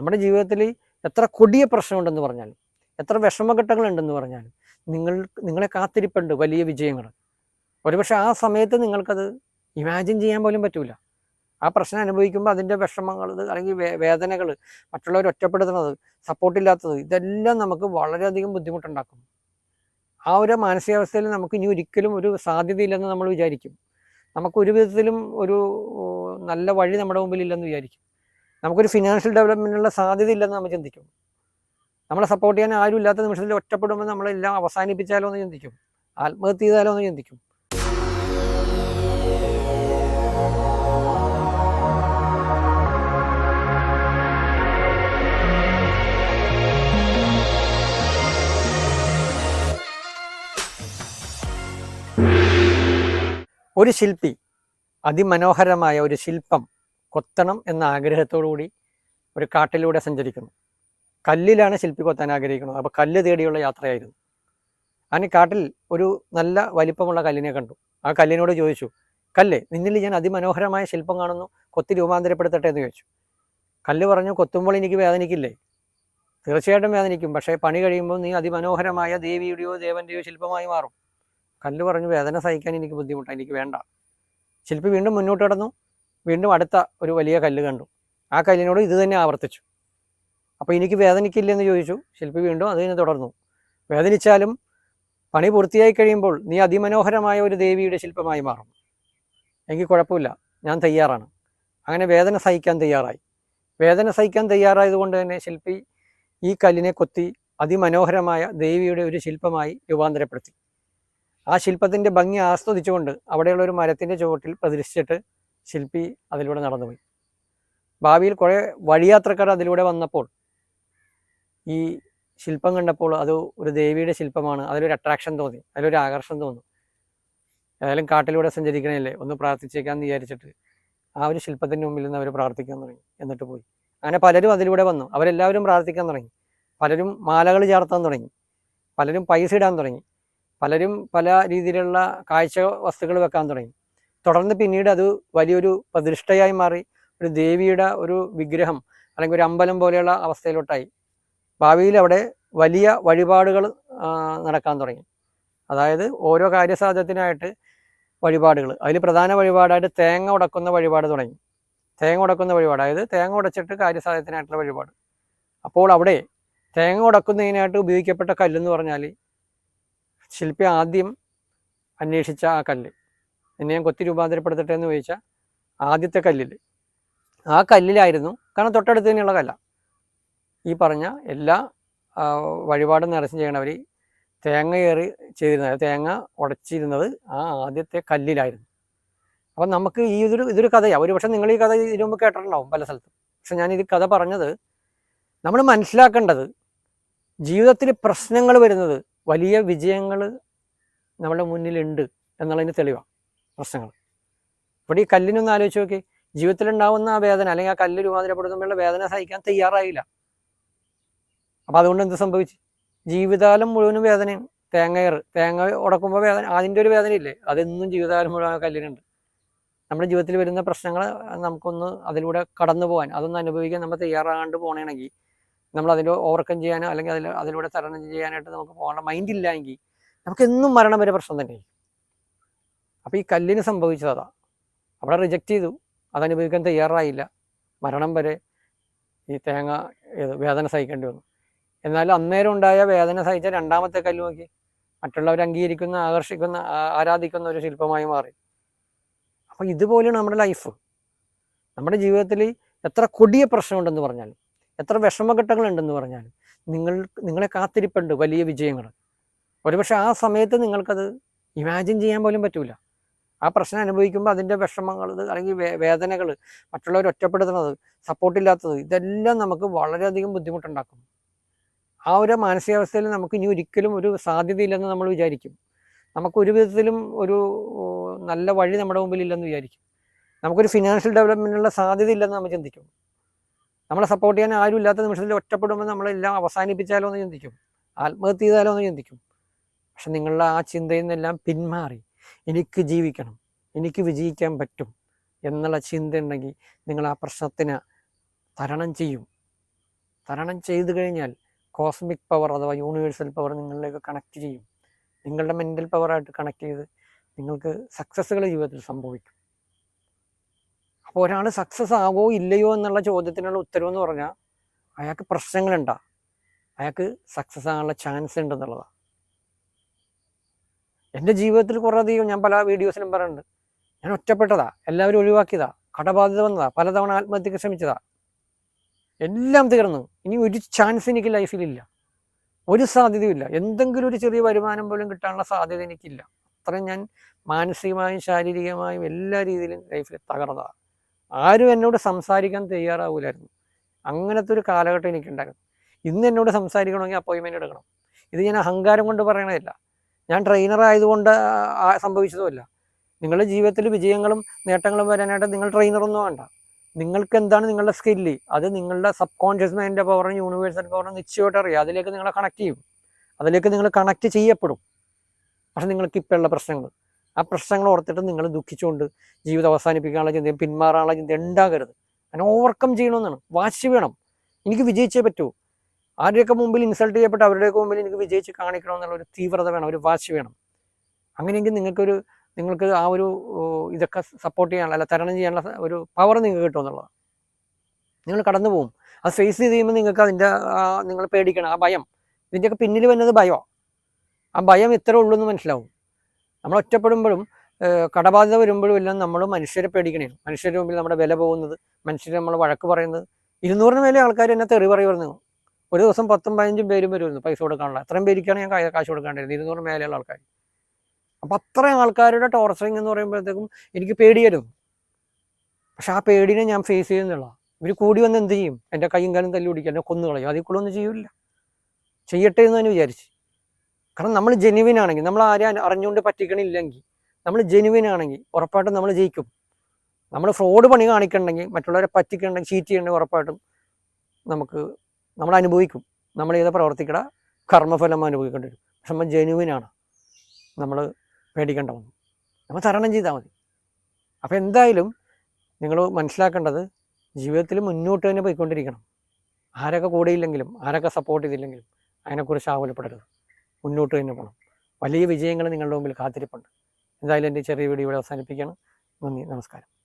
നമ്മുടെ ജീവിതത്തിൽ എത്ര കൊടിയ പ്രശ്നമുണ്ടെന്ന് പറഞ്ഞാലും എത്ര വിഷമഘട്ടങ്ങളുണ്ടെന്ന് പറഞ്ഞാലും നിങ്ങൾ നിങ്ങളെ കാത്തിരിപ്പുണ്ട് വലിയ വിജയങ്ങൾ. ഒരുപക്ഷെ ആ സമയത്ത് നിങ്ങൾക്കത് ഇമാജിൻ ചെയ്യാൻ പോലും പറ്റൂല. ആ പ്രശ്നം അനുഭവിക്കുമ്പോൾ അതിന്റെ വിഷമങ്ങൾ അല്ലെങ്കിൽ വേദനകൾ മറ്റുള്ളവർ ഒറ്റപ്പെടുത്തുന്നത് സപ്പോർട്ടില്ലാത്തത് ഇതെല്ലാം നമുക്ക് വളരെയധികം ബുദ്ധിമുട്ടുണ്ടാക്കും. ആ ഒരു മാനസികാവസ്ഥയിൽ നമുക്ക് ഇനി ഒരിക്കലും ഒരു സാധ്യതയില്ലെന്ന് നമ്മൾ വിചാരിക്കും. നമുക്ക് ഒരു വിധത്തിലും ഒരു നല്ല വഴി നമ്മുടെ മുമ്പിൽ ഇല്ലെന്ന് വിചാരിക്കും. നമുക്കൊരു ഫിനാൻഷ്യൽ ഡെവലപ്മെന്റിനുള്ള സാധ്യത ഇല്ലെന്ന് നമ്മൾ ചിന്തിക്കും. നമ്മളെ സപ്പോർട്ട് ചെയ്യാൻ ആരും ഇല്ലാത്ത നിമിഷത്തിൽ ഒറ്റപ്പെടുമ്പോൾ നമ്മളെല്ലാം അവസാനിപ്പിച്ചാലോ എന്ന് ചിന്തിക്കും. ആത്മഹത്യ ചെയ്താലോ എന്ന് ചിന്തിക്കും. ഒരു ശില്പി അതിമനോഹരമായ ഒരു ശില്പം കൊത്തണം എന്ന ആഗ്രഹത്തോടുകൂടി ഒരു കാട്ടിലൂടെ സഞ്ചരിക്കുന്നു. കല്ലിലാണ് ശില്പി കൊത്താൻ ആഗ്രഹിക്കുന്നത്. അപ്പോൾ കല്ല് തേടിയുള്ള യാത്രയായിരുന്നു. അങ്ങനെ കാട്ടിൽ ഒരു നല്ല വലിപ്പമുള്ള കല്ലിനെ കണ്ടു. ആ കല്ലിനോട് ചോദിച്ചു കല്ല് നിന്നിൽ ഞാൻ അതിമനോഹരമായ ശില്പം കാണുന്നു. കൊത്തി രൂപാന്തരപ്പെടുത്തട്ടെ എന്ന് ചോദിച്ചു. കല്ല് പറഞ്ഞു കൊത്തുമ്പോൾ എനിക്ക് വേദനിക്കില്ലേ? തീർച്ചയായിട്ടും വേദനിക്കും. പക്ഷേ പണി കഴിയുമ്പോൾ നീ അതിമനോഹരമായ ദേവിയുടെയോ ദേവന്റെയോ ശില്പമായി മാറും. കല്ല് പറഞ്ഞു വേദന സഹിക്കാൻ എനിക്ക് ബുദ്ധിമുട്ടാണ് എനിക്ക് വേണ്ട. ശില്പി വീണ്ടും മുന്നോട്ട് കടന്നു. വീണ്ടും അടുത്ത ഒരു വലിയ കല്ല് കണ്ടു. ആ കല്ലിനോട് ഇത് തന്നെ ആവർത്തിച്ചു. അപ്പോൾ എനിക്ക് വേദനിക്കില്ലെന്ന് ചോദിച്ചു. ശില്പി വീണ്ടും അതിനെ തുടർന്നു. വേദനിച്ചാലും പണി പൂർത്തിയായി കഴിയുമ്പോൾ നീ അതിമനോഹരമായ ഒരു ദേവിയുടെ ശില്പമായി മാറും. എനിക്ക് കുഴപ്പമില്ല. ഞാൻ തയ്യാറാണ്. അങ്ങനെ വേദന സഹിക്കാൻ തയ്യാറായി. വേദന സഹിക്കാൻ തയ്യാറായതുകൊണ്ട് തന്നെ ശില്പി ഈ കല്ലിനെ കൊത്തി അതിമനോഹരമായ ദേവിയുടെ ഒരു ശില്പമായി രൂപാന്തരപ്പെടുത്തി. ആ ശില്പത്തിന്റെ ഭംഗി ആസ്വദിച്ചുകൊണ്ട് അവിടെയുള്ള ഒരു മരത്തിന്റെ ചുവട്ടിൽ പ്രതിഷ്ഠിച്ചിട്ട് ശില്പി അതിലൂടെ നടന്നുപോയി. ഭാവിയിൽ കുറേ വഴിയാത്രക്കാർ അതിലൂടെ വന്നപ്പോൾ ഈ ശില്പം കണ്ടപ്പോൾ അത് ഒരു ദേവിയുടെ ശില്പമാണ്. അതിലൊരു അട്രാക്ഷൻ തോന്നി. അതിലൊരു ആകർഷണം തോന്നി. ഏതായാലും കാട്ടിലൂടെ സഞ്ചരിക്കണല്ലേ? ഒന്ന് പ്രാർത്ഥിച്ചേക്കാന്ന് വിചാരിച്ചിട്ട് ആ ഒരു ശില്പത്തിന് മുമ്പിൽ നിന്ന് അവർ പ്രാർത്ഥിക്കാൻ തുടങ്ങി. എന്നിട്ട് പോയി. അങ്ങനെ പലരും അതിലൂടെ വന്നു. അവരെല്ലാവരും പ്രാർത്ഥിക്കാൻ തുടങ്ങി. പലരും മാലകൾ ചേർത്താൻ തുടങ്ങി. പലരും പൈസ ഇടാൻ തുടങ്ങി. പലരും പല രീതിയിലുള്ള കാഴ്ച വസ്തുക്കൾ വെക്കാൻ തുടങ്ങി. തുടർന്ന് പിന്നീട് അത് വലിയൊരു പ്രതിഷ്ഠയായി മാറി. ഒരു ദേവിയുടെ ഒരു വിഗ്രഹം അല്ലെങ്കിൽ ഒരു അമ്പലം പോലെയുള്ള അവസ്ഥയിലോട്ടായി. ഭാവിയിൽ അവിടെ വലിയ വഴിപാടുകൾ നടക്കാൻ തുടങ്ങി. അതായത് ഓരോ കാര്യസാധ്യത്തിനായിട്ട് വഴിപാടുകൾ. അതിൽ പ്രധാന വഴിപാടായിട്ട് തേങ്ങ ഉടക്കുന്ന വഴിപാട് തുടങ്ങി. തേങ്ങ ഉടക്കുന്ന വഴിപാട്. അതായത് തേങ്ങ ഉടച്ചിട്ട് കാര്യസാധ്യത്തിനായിട്ടുള്ള വഴിപാട്. അപ്പോൾ അവിടെ തേങ്ങ ഉടക്കുന്നതിനായിട്ട് ഉപയോഗിക്കപ്പെട്ട കല്ലെന്ന് പറഞ്ഞാൽ ശില്പി ആദ്യം അന്വേഷിച്ച ആ കല്ല്. എന്നെ ഞാൻ കൊത്തി രൂപാന്തരപ്പെടുത്തട്ടെ എന്ന് ചോദിച്ചാൽ ആദ്യത്തെ കല്ലിൽ ആ കല്ലിലായിരുന്നു കാരണം തൊട്ടടുത്ത് തന്നെയുള്ള കല്ല. ഈ പറഞ്ഞ എല്ലാ വഴിപാടും നിറച്ചും ചെയ്യണവർ തേങ്ങ കയറി ചെയ്തിരുന്നത് തേങ്ങ ഉടച്ചിരുന്നത് ആ ആദ്യത്തെ കല്ലിലായിരുന്നു. അപ്പം നമുക്ക് ഈ ഇതൊരു ഇതൊരു കഥയാണ് ഒരു പക്ഷേ നിങ്ങൾ ഈ കഥ ഇതിനു മുമ്പ് കേട്ടിട്ടുണ്ടാവും പല സ്ഥലത്തും. പക്ഷെ ഞാൻ ഇത് കഥ പറഞ്ഞത് നമ്മൾ മനസ്സിലാക്കേണ്ടത് ജീവിതത്തിൽ പ്രശ്നങ്ങൾ വരുന്നത് വലിയ വിജയങ്ങൾ നമ്മുടെ മുന്നിലുണ്ട് എന്നുള്ളതിന് തെളിവാണ്. പ്രശ്നങ്ങൾ. ഇവിടെ ഈ കല്ലിനൊന്ന് ആലോചിച്ച് നോക്കി. ജീവിതത്തിലുണ്ടാവുന്ന ആ വേദന അല്ലെങ്കിൽ ആ കല്ല് രൂപാന്തരപ്പെടുത്തുമ്പോഴുള്ള വേദന സഹിക്കാൻ തയ്യാറായില്ല. അപ്പം അതുകൊണ്ട് എന്ത് സംഭവിച്ചു? ജീവിതകാലം മുഴുവനും വേദനയാണ്. തേങ്ങയർ തേങ്ങ ഉടക്കുമ്പോൾ വേദന അതിന്റെ ഒരു വേദന ഇല്ലേ അതെന്നും ജീവിതകാലം മുഴുവൻ കല്ലിനുണ്ട്. നമ്മുടെ ജീവിതത്തിൽ വരുന്ന പ്രശ്നങ്ങൾ നമുക്കൊന്ന് അതിലൂടെ കടന്നു പോകാൻ അതൊന്ന് അനുഭവിക്കാൻ നമ്മൾ തയ്യാറാകാണ്ട് പോകണമെങ്കിൽ നമ്മൾ അതിൽ ഓവർകം ചെയ്യാനോ അല്ലെങ്കിൽ അതിൽ അതിലൂടെ തരണം ചെയ്യാനായിട്ട് നമുക്ക് പോകേണ്ട മൈൻഡ് ഇല്ലെങ്കിൽ നമുക്ക് എന്നും മരണം വരെ പ്രശ്നം തന്നെ അപ്പോൾ ഈ കല്ലിന് സംഭവിച്ചത് അവിടെ റിജക്റ്റ് ചെയ്തു. അതനുഭവിക്കാൻ തയ്യാറായില്ല. മരണം വരെ ഈ തേങ്ങ വേദന സഹിക്കേണ്ടി വന്നു. എന്നാൽ അന്നേരം ഉണ്ടായ വേദന സഹിച്ച രണ്ടാമത്തെ കല്ല് നോക്കി. മറ്റുള്ളവർ അംഗീകരിക്കുന്ന ആകർഷിക്കുന്ന ആരാധിക്കുന്ന ഒരു ശില്പമായി മാറി. അപ്പോൾ ഇതുപോലെയാണ് നമ്മുടെ ലൈഫ് നമ്മുടെ ജീവിതത്തിൽ എത്ര കൊടിയ പ്രശ്നമുണ്ടെന്ന് പറഞ്ഞാലും എത്ര വിഷമഘട്ടങ്ങളുണ്ടെന്ന് പറഞ്ഞാലും നിങ്ങൾ നിങ്ങളെ കാത്തിരിപ്പുണ്ട് വലിയ വിജയങ്ങൾ ഒരുപക്ഷെ ആ സമയത്ത് നിങ്ങൾക്കത് ഇമാജിൻ ചെയ്യാൻ പോലും പറ്റൂല. ആ പ്രശ്നം അനുഭവിക്കുമ്പോൾ അതിന്റെ വിഷമങ്ങൾ അല്ലെങ്കിൽ വേദനകൾ മറ്റുള്ളവർ ഒറ്റപ്പെടുത്തുന്നത് സപ്പോർട്ടില്ലാത്തത് ഇതെല്ലാം നമുക്ക് വളരെയധികം ബുദ്ധിമുട്ടുണ്ടാക്കും. ആ ഒരു മാനസികാവസ്ഥയിൽ നമുക്ക് ഇനി ഒരിക്കലും ഒരു സാധ്യതയില്ലെന്ന് നമ്മൾ വിചാരിക്കും. നമുക്ക് ഒരു വിധത്തിലും ഒരു നല്ല വഴി നമ്മുടെ മുമ്പിൽ ഇല്ലെന്ന് വിചാരിക്കും. നമുക്കൊരു ഫിനാൻഷ്യൽ ഡെവലപ്മെന്റിനുള്ള സാധ്യത ഇല്ലെന്ന് നമ്മൾ ചിന്തിക്കും. നമ്മളെ സപ്പോർട്ട് ചെയ്യാൻ ആരും ഇല്ലാത്ത നിമിഷത്തിൽ ഒറ്റപ്പെടുമ്പോൾ നമ്മളെല്ലാം അവസാനിപ്പിച്ചാലോ എന്ന് ചിന്തിക്കും. ആത്മഹത്യ ചെയ്താലോ എന്ന് ചിന്തിക്കും. പക്ഷെ നിങ്ങളുടെ ആ ചിന്തയിൽ നിന്നെല്ലാം പിന്മാറി. എനിക്ക് ജീവിക്കണം എനിക്ക് വിജയിക്കാൻ പറ്റും എന്നുള്ള ചിന്ത ഉണ്ടെങ്കിൽ നിങ്ങൾ ആ പ്രശ്നത്തിന് തരണം ചെയ്യും. തരണം ചെയ്തു കഴിഞ്ഞാൽ കോസ്മിക് പവർ അഥവാ യൂണിവേഴ്സൽ പവർ നിങ്ങളിലേക്ക് കണക്ട് ചെയ്യും. നിങ്ങളുടെ മെന്റൽ പവറായിട്ട് കണക്ട് ചെയ്ത് നിങ്ങൾക്ക് സക്സസ്സുകൾ ജീവിതത്തിൽ സംഭവിക്കും. അപ്പോൾ ഒരാൾ സക്സസ് ആവോ ഇല്ലയോ എന്നുള്ള ചോദ്യത്തിനുള്ള ഉത്തരവെന്ന് പറഞ്ഞാൽ അയാൾക്ക് പ്രശ്നങ്ങളുണ്ടാ. അയാൾക്ക് സക്സസ് ആകാനുള്ള ചാൻസ് ഉണ്ടെന്നുള്ളതാണ് എന്റെ ജീവിതത്തിൽ കുറേ അധികം ഞാൻ പല വീഡിയോസിലും പറയുന്നുണ്ട് ഞാൻ ഒറ്റപ്പെട്ടതാ. എല്ലാവരും ഒഴിവാക്കിയതാ. കടബാധ്യത വന്നതാ. പലതവണ ആത്മഹത്യക്ക് ശ്രമിച്ചതാ. എല്ലാം തീർന്നു. ഇനി ഒരു ചാൻസ് എനിക്ക് ലൈഫിലില്ല ഒരു സാധ്യതയില്ല എന്തെങ്കിലും ഒരു ചെറിയ വരുമാനം പോലും കിട്ടാനുള്ള സാധ്യത എനിക്കില്ല. അത്രയും ഞാൻ മാനസികമായും ശാരീരികമായും എല്ലാ രീതിയിലും ലൈഫിൽ തകർന്നതാണ് ആരും എന്നോട് സംസാരിക്കാൻ തയ്യാറാവില്ലായിരുന്നു അങ്ങനത്തെ ഒരു കാലഘട്ടം എനിക്കുണ്ടായിരുന്നു. ഇന്ന് എന്നോട് സംസാരിക്കണമെങ്കിൽ അപ്പോയിൻമെന്റ് എടുക്കണം. ഇത് ഞാൻ അഹങ്കാരം കൊണ്ട് പറയണതില്ല. ഞാൻ ട്രെയിനർ ആയതുകൊണ്ട് സംഭവിച്ചതുമല്ല. നിങ്ങളുടെ ജീവിതത്തിൽ വിജയങ്ങളും നേട്ടങ്ങളും വരാനായിട്ട് നിങ്ങൾ ട്രെയിനറൊന്നും വേണ്ട. നിങ്ങൾക്ക് എന്താണ് നിങ്ങളുടെ സ്കില്ല് അത് നിങ്ങളുടെ സബ് കോൺഷ്യസ് മൈൻഡിന്റെ പവറും യൂണിവേഴ്സൽ പവറും നിശ്ചയമായിട്ട് അറിയാം. അതിലേക്ക് നിങ്ങളെ കണക്ട് ചെയ്യും. അതിലേക്ക് നിങ്ങൾ കണക്ട് ചെയ്യപ്പെടും. പക്ഷെ നിങ്ങൾക്ക് ഇപ്പോൾ ഉള്ള പ്രശ്നങ്ങൾ. ആ പ്രശ്നങ്ങൾ ഓർത്തിട്ട് നിങ്ങൾ ദുഃഖിച്ചുകൊണ്ട് ജീവിതം അവസാനിപ്പിക്കാനുള്ള ചിന്തയും പിന്മാറാനുള്ള ചിന്ത ഉണ്ടാകരുത്. അതിനെ ഓവർകം ചെയ്യണമെന്നാണ്. വാശി വേണം. എനിക്ക് വിജയിച്ചേ പറ്റൂ. ആരുടെയൊക്കെ മുമ്പിൽ ഇൻസൾട്ട് ചെയ്യപ്പെട്ട അവരുടെയൊക്കെ മുമ്പിൽ എനിക്ക് വിജയിച്ച് കാണിക്കണം എന്നുള്ള ഒരു തീവ്രത വേണം ഒരു വാശി വേണം. അങ്ങനെയെങ്കിൽ നിങ്ങൾക്കൊരു നിങ്ങൾക്ക് ആ ഒരു ഇതൊക്കെ സപ്പോർട്ട് ചെയ്യാനുള്ള അല്ല തരണം ചെയ്യാനുള്ള ഒരു പവർ നിങ്ങൾക്ക് കിട്ടും എന്നുള്ളതാണ്. നിങ്ങൾ കടന്നു പോകും അത് ഫേസ് ചെയ്ത് കഴിയുമ്പോൾ നിങ്ങൾക്ക് അതിന്റെ നിങ്ങൾ പേടിക്കണം. ആ ഭയം. ഇതിന്റെയൊക്കെ പിന്നിൽ വരുന്നത് ഭയമാണ് ആ ഭയം ഇത്ര ഉള്ളൂ എന്ന് മനസ്സിലാവും. നമ്മൾ ഒറ്റപ്പെടുമ്പോഴും കടബാധ്യത വരുമ്പോഴും എല്ലാം നമ്മൾ മനുഷ്യരെ പേടിക്കണേ മനുഷ്യരുടെ മുമ്പിൽ നമ്മുടെ വില പോകുന്നത് മനുഷ്യരെ നമ്മൾ വഴക്ക് പറയുന്നത്. ഇരുന്നൂറിന് മേലെ ആൾക്കാർ എന്നെ തെറി പറയുമായിരുന്നു. ഒരു ദിവസം പത്തും പതിനഞ്ചും പേരും വരുമായിരുന്നു പൈസ കൊടുക്കാനുള്ള. അത്രയും പേരിക്കാണ് ഞാൻ കാശ് കൊടുക്കാണ്ടിരുന്നത്. ഇരുന്നൂറ് മേലെയുള്ള ആൾക്കാർ അപ്പം അത്രയും ആൾക്കാരുടെ ടോർച്ചറിങ് എന്ന് പറയുമ്പോഴത്തേക്കും എനിക്ക് പേടിയായിരുന്നു. പക്ഷെ ആ പേടിനെ ഞാൻ ഫേസ് ചെയ്യുന്നില്ല ഇവർ കൂടി വന്ന് എന്ത് ചെയ്യും? എന്റെ കൈയും കാലും തല്ലി പിടിക്കും എന്നെ കൊന്നു കളയും. അതിൽ കൂടെ ഒന്നും ചെയ്യൂല ചെയ്യട്ടെ എന്ന് തന്നെ വിചാരിച്ച്. കാരണം നമ്മൾ ജെനുവിൻ ആണെങ്കിൽ നമ്മൾ ആരെയും അറിഞ്ഞുകൊണ്ട് പറ്റിക്കണില്ലെങ്കിൽ നമ്മൾ ജെനുവിൻ ആണെങ്കിൽ ഉറപ്പായിട്ടും നമ്മൾ ജയിക്കും. നമ്മൾ ഫ്രോഡ് പണി കാണിക്കണമെങ്കിൽ മറ്റുള്ളവരെ പറ്റിക്കണമെങ്കിൽ ചീറ്റ് ചെയ്യണമെങ്കിൽ ഉറപ്പായിട്ടും നമുക്ക് നമ്മൾ അനുഭവിക്കും നമ്മൾ ചെയ്ത പ്രവർത്തിക്കട കർമ്മഫലം അനുഭവിക്കേണ്ടി വരും പക്ഷെ നമ്മൾ ജെനുവിനാണ് നമ്മൾ പേടിക്കേണ്ട വന്നു നമ്മൾ തരണം ചെയ്താൽ മതി. അപ്പോൾ എന്തായാലും നിങ്ങൾ മനസ്സിലാക്കേണ്ടത് ജീവിതത്തിൽ മുന്നോട്ട് തന്നെ പോയിക്കൊണ്ടിരിക്കണം. ആരൊക്കെ കൂടെയില്ലെങ്കിലും ആരൊക്കെ സപ്പോർട്ട് ചെയ്തില്ലെങ്കിലും അതിനെക്കുറിച്ച് ആകുലപ്പെടരുത്. മുന്നോട്ട് തന്നെ പോകണം. വലിയ വിജയങ്ങൾ നിങ്ങളുടെ മുമ്പിൽ കാത്തിരിപ്പുണ്ട്. എന്തായാലും എന്റെ ചെറിയ വീഡിയോ ഇവിടെ അവസാനിപ്പിക്കുകയാണ്. നന്ദി നമസ്കാരം.